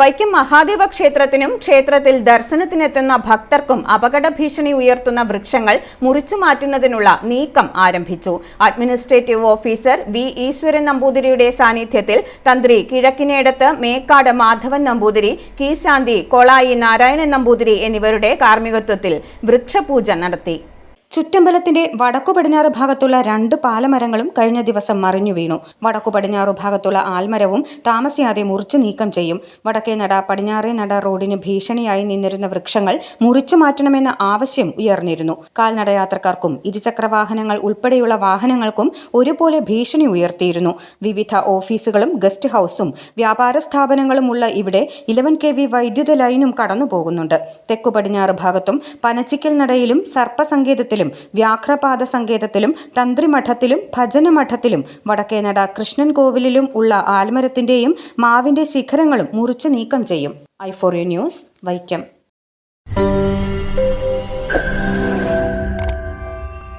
വൈക്കം മഹാദേവ ക്ഷേത്രത്തിനും ക്ഷേത്രത്തിൽ ദർശനത്തിനെത്തുന്ന ഭക്തർക്കും അപകട ഭീഷണി ഉയർത്തുന്ന വൃക്ഷങ്ങൾ മുറിച്ചു മാറ്റുന്നതിനുള്ള നീക്കം ആരംഭിച്ചു. അഡ്മിനിസ്ട്രേറ്റീവ് ഓഫീസർ വി ഈശ്വരൻ നമ്പൂതിരിയുടെ സാന്നിധ്യത്തിൽ തന്ത്രി കിഴക്കിനേടത്ത് മേക്കാട് മാധവൻ നമ്പൂതിരി കീശാന്തി കൊളായി നാരായണൻ നമ്പൂതിരി എന്നിവരുടെ കാർമ്മികത്വത്തിൽ വൃക്ഷപൂജ നടത്തി. ചുറ്റമ്പലത്തിന്റെ വടക്കു പടിഞ്ഞാറ് ഭാഗത്തുള്ള രണ്ട് പാലമരങ്ങളും കഴിഞ്ഞ ദിവസം മറിഞ്ഞു വീണു. വടക്കു പടിഞ്ഞാറു ഭാഗത്തുള്ള ആൽമരവും താമസിയാതെ മുറിച്ചു നീക്കം ചെയ്യും. വടക്കേ നട പടിഞ്ഞാറേ നട റോഡിന് ഭീഷണിയായി നിന്നിരുന്ന വൃക്ഷങ്ങൾ മുറിച്ചു മാറ്റണമെന്ന ആവശ്യം ഉയർന്നിരുന്നു. കാൽനടയാത്രക്കാർക്കും ഇരുചക്രവാഹനങ്ങൾ ഉൾപ്പെടെയുള്ള വാഹനങ്ങൾക്കും ഒരുപോലെ ഭീഷണി ഉയർത്തിയിരുന്നു. വിവിധ ഓഫീസുകളും ഗസ്റ്റ് ഹൌസും വ്യാപാര സ്ഥാപനങ്ങളുമുള്ള ഇവിടെ ഇലവൻ കെ വി വൈദ്യുത ലൈനും കടന്നുപോകുന്നുണ്ട്. തെക്കു പടിഞ്ഞാറ് ഭാഗത്തും പനച്ചിക്കൽ നടയിലും സർപ്പസങ്കേതത്തിലും വ്യാഘ്രപാദ സങ്കേതത്തിലും തന്ത്രിമഠത്തിലും ഭജനമഠത്തിലും വടക്കേനട കൃഷ്ണൻ കോവിലിലും ഉള്ള ആൽമരത്തിന്റെയും മാവിന്റെ ശിഖരങ്ങളും മുറിച്ച് നീക്കം ചെയ്യും. I for you news Vaikom.